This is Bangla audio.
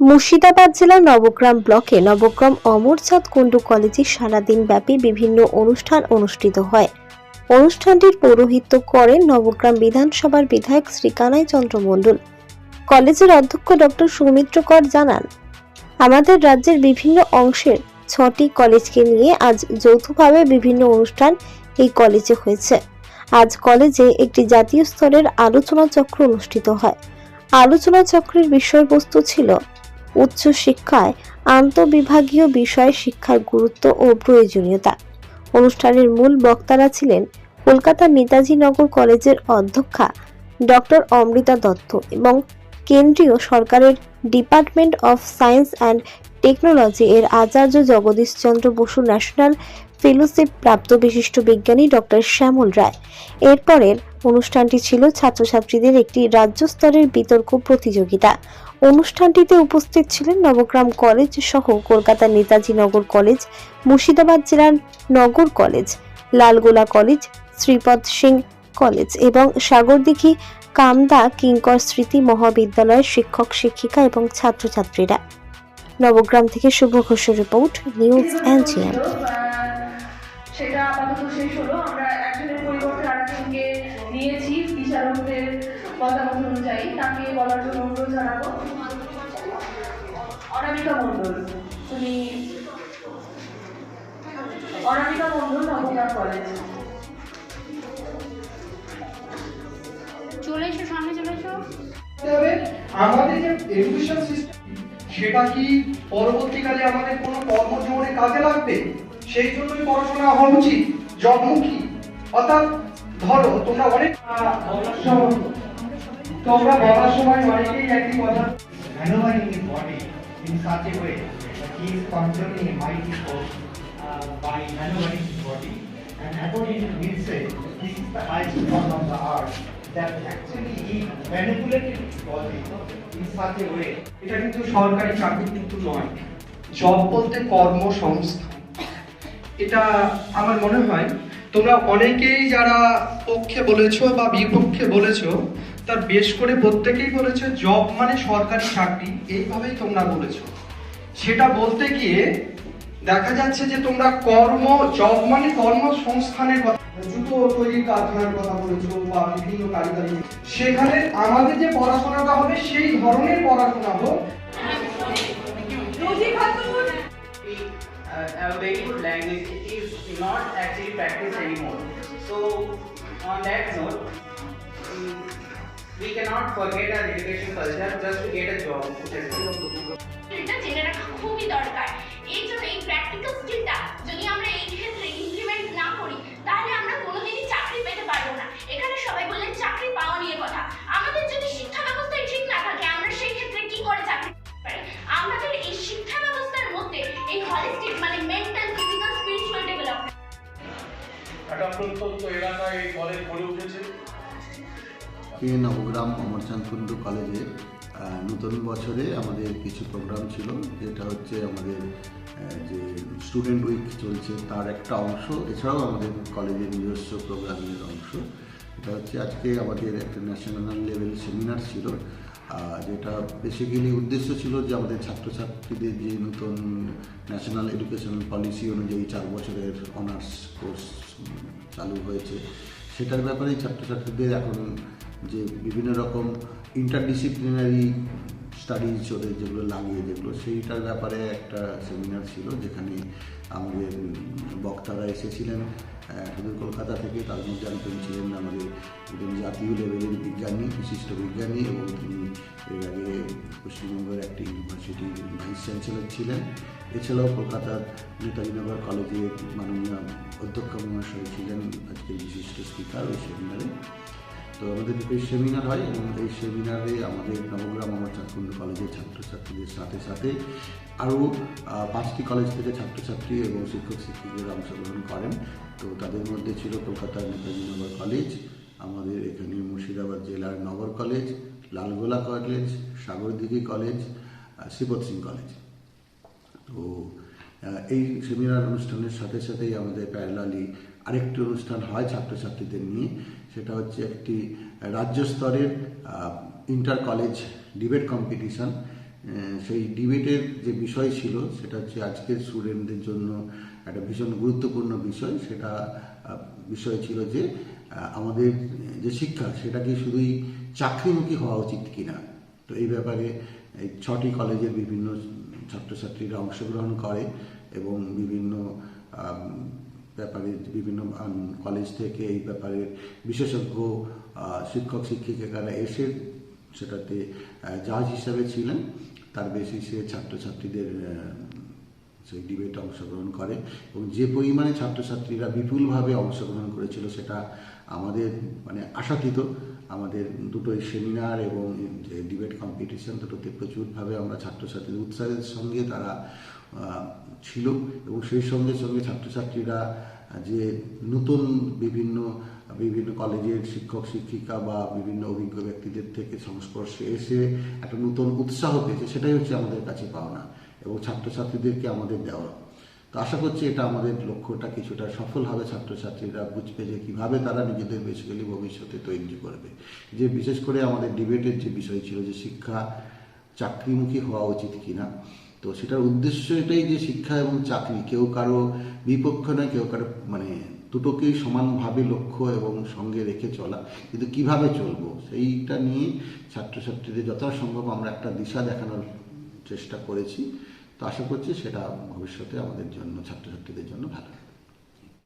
মুর্শিদাবাদ জেলার নবগ্রাম ব্লকে নবগ্রাম অমরচাঁদ কুণ্ডু কলেজে সারাদিন ব্যাপী বিভিন্ন অনুষ্ঠান অনুষ্ঠিত হয়। অনুষ্ঠানটির পৌরোহিত্য করেন নবগ্রাম বিধানসভার বিধায়ক শ্রী কানাই চন্দ্র মণ্ডল। কলেজের অধ্যক্ষ ডক্টর সৌমিত্র কর জানান, আমাদের রাজ্যের বিভিন্ন অংশের ছটি কলেজকে নিয়ে আজ যৌথভাবে বিভিন্ন অনুষ্ঠান এই কলেজে হয়েছে। আজ কলেজে একটি জাতীয় স্তরের আলোচনা চক্র অনুষ্ঠিত হয়। আলোচনা চক্রের বিষয়বস্তু ছিল উচ্চ শিক্ষায় বিষয়ে বিষয় শিক্ষার গুরুত্ব ও প্রয়োজনীয়তা। অনুষ্ঠানের মূল বক্তারা ছিলেন কলকাতা নেতাজি নগর কলেজের অধ্যক্ষা ডক্টর অমৃতা দত্ত এবং কেন্দ্রীয় সরকারের department of science and technology এর আচার্য জগদীশ চন্দ্র বসু ন্যাশনাল ফেলোশিপ প্রাপ্ত বিশিষ্ট বিজ্ঞানী ডক্টর শ্যামল রায়। এরপরের অনুষ্ঠানটি ছিল ছাত্রছাত্রীদের একটি রাজ্য স্তরের বিতর্ক প্রতিযোগিতা। অনুষ্ঠানটিতে উপস্থিত ছিলেন নবগ্রাম কলেজ সহ কলকাতার নেতাজি নগর কলেজ, মুর্শিদাবাদ জেলার Nagar college, Lalgola college, Sripad Singh college এবং সাগরদিঘি, কামদা কিঙ্কর স্মৃতি মহাবিদ্যালয়ের শিক্ষক, শিক্ষিকা এবং ছাত্রছাত্রীরা। নবগ্রাম থেকে শুভ ঘোষের রিপোর্ট নিউজ এনজিএম। সেটা আপাতত শেষ হলো। আমরা একজনের পরিবর্তে আরেকজনকে নিয়েছি বিচারকদের মতামত অনুযায়ী। তাকে বলার জন্য অনুরোধ জানাব। অনামিকা মণ্ডল তুমি অনামিকা মণ্ডল নবগ্রাম কলেজ চলে এসো সামনে চলে এসো। আমাদের যে এডুকেশন সিস্টেম সেটা কি পরবর্তীকালে আমাদের কোনো কর্মজীবনে কাজে লাগবে সেই জন্যই পড়াশোনা হওয়া উচিত জবমুখী অর্থাৎ ধরো, তোমরা অনেক তোমরা বলার সময়. And according to Nietzsche, this is the highest form of the art that actually he manipulated his body in such a way. এটা কিন্তু সরকারি চাকরি কিন্তু নয় জব বলতে কর্মসংস্থান এটা আমার মনে হয় তোমরা অনেকেই যারা পক্ষে বলেছ বা বিপক্ষে বলেছ তার বেশ করে প্রত্যেকেই বলেছ জব মানে সরকারি চাকরি এইভাবেই তোমরা বলেছ। সেটা বলতে গিয়ে দেখা যাচ্ছে যে তোমরা কর্ম জব মানে কর্মসংস্থানের কথা। জুতো তৈরির কারখানার কথা বলেছ বা বিভিন্ন কারিগরি। সেখানে আমাদের যে পড়াশোনাটা হবে সেই ধরনের পড়াশোনা হোক খুবই দরকার। মানে মেন্টাল ফিজিক্যাল স্পিরিচুয়াল ডেভেলপমেন্ট একটা প্রত্যন্ত এলাকায় এই কলেজ গড়ে উঠেছে। এই নবগ্রাম অমরচাঁদ কুণ্ডু কলেজে নতুন বছরে আমাদের কিছু প্রোগ্রাম ছিল যেটা হচ্ছে আমাদের যে স্টুডেন্ট উইক চলছে তার একটা অংশ এছাড়াও আমাদের কলেজের নিজস্ব প্রোগ্রামের অংশ। এটা হচ্ছে আজকে আমাদের একটা ন্যাশনাল লেভেল সেমিনার ছিল। যেটা বেসিক্যালি উদ্দেশ্য ছিল যে আমাদের ছাত্রছাত্রীদের যে নতুন ন্যাশনাল এডুকেশনাল পলিসি অনুযায়ী চার বছরের অনার্স কোর্স চালু হয়েছে, সেটার ব্যাপারে ছাত্রছাত্রীদের এখন যে বিভিন্ন রকম ইন্টারডিসিপ্লিনারি স্টাডিজ চলে যেগুলো লাগিয়ে যেগুলো সেইটার ব্যাপারে একটা সেমিনার ছিল যেখানে আমাদের বক্তারা এসেছিলেন শুধু কলকাতা থেকে তার মধ্যে একজন ছিলেন আমাদের একজন জাতীয় লেভেলের বিজ্ঞানী, বিশিষ্ট বিজ্ঞানী এবং তিনি এর আগে পশ্চিমবঙ্গের একটি ইউনিভার্সিটির ভাইস চ্যান্সেলর ছিলেন। এছাড়াও কলকাতার নেতাজিনগর কলেজের মাননীয় অধ্যক্ষ মহাশয় ছিলেন, আজকের বিশিষ্ট স্পিকার ওই সেমিনারে তো আমাদের এই সেমিনার হয় এবং এই সেমিনারে আমাদের নবগ্রাম আমার চাঁদকুণ্ড কলেজের ছাত্রছাত্রীদের সাথে সাথে আরও পাঁচটি কলেজ থেকে ছাত্রছাত্রী এবং শিক্ষক শিক্ষিকারা অংশগ্রহণ করেন। তো তাদের মধ্যে ছিল কলকাতার নেতাজি নগর কলেজ আমাদের এখানে মুর্শিদাবাদ জেলার Nagar college Lalgola college Sagardighi college আহ, শ্রীপদ সিং কলেজ তো এই সেমিনার অনুষ্ঠানের সাথে সাথেই আমাদের প্যারালালি আরেকটি অনুষ্ঠান হয় ছাত্রছাত্রীদের নিয়ে। সেটা হচ্ছে একটি রাজ্য স্তরের ইন্টার কলেজ ডিবেট কম্পিটিশন সেই ডিবেটের যে বিষয় ছিল, সেটা হচ্ছে আজকের স্টুডেন্টদের জন্য একটা ভীষণ গুরুত্বপূর্ণ বিষয়। সেটা বিষয় ছিল যে আমাদের যে শিক্ষা, সেটা কি শুধুই চাকরিমুখী হওয়া উচিত কিনা? তো এই ব্যাপারে এই ছটি কলেজের বিভিন্ন ছাত্রছাত্রীরা অংশগ্রহণ করে এবং বিভিন্ন ব্যাপারে বিভিন্ন কলেজ থেকে এই ব্যাপারে বিশেষজ্ঞ শিক্ষক, শিক্ষিকারা এসে সেটাতে জাজ হিসাবে ছিলেন। তার বেসিসে ছাত্রছাত্রীদের সেই ডিবেটে অংশগ্রহণ করে এবং যে পরিমাণে ছাত্রছাত্রীরা বিপুলভাবে অংশগ্রহণ করেছিল সেটা আমাদের মানে আশাতীত। আমাদের দুটোই সেমিনার এবং যে ডিবেট কম্পিটিশন দুটোতে প্রচুরভাবে আমরা ছাত্রছাত্রীদের উৎসাহের সঙ্গে তারা ছিল এবং সেই সঙ্গে সঙ্গে ছাত্রছাত্রীরা যে নতুন বিভিন্ন বিভিন্ন কলেজের শিক্ষক, শিক্ষিকা বা বিভিন্ন অভিজ্ঞ ব্যক্তিদের থেকে সংস্পর্শে এসে একটা নতুন উৎসাহ পেয়েছে, সেটাই হচ্ছে আমাদের কাছে পাওনা এবং ছাত্রছাত্রীদেরকে আমাদের দেওয়া। তো আশা করছি এটা আমাদের লক্ষ্যটা কিছুটা সফল হবে, ছাত্রছাত্রীরা বুঝবে যে কীভাবে তারা নিজেদের বেসিক্যালি ভবিষ্যতে তৈরি করবে। যে বিশেষ করে আমাদের ডিবেটের যে বিষয় ছিল যে শিক্ষা চাকরিমুখী হওয়া উচিত কিনা তো সেটার উদ্দেশ্য এটাই যে শিক্ষা এবং চাকরি, কেউ কারও বিপক্ষ নয়, কেউ কারও মানে দুটোকেই সমানভাবে লক্ষ্য এবং সঙ্গে রেখে চলা। কিন্তু কীভাবে চলবো? সেইটা নিয়ে ছাত্রছাত্রীদের যথাসম্ভব আমরা একটা দিশা দেখানোর চেষ্টা করেছি। তো আশা করছি সেটা ভবিষ্যতে আমাদের জন্য, ছাত্রছাত্রীদের জন্য ভালো।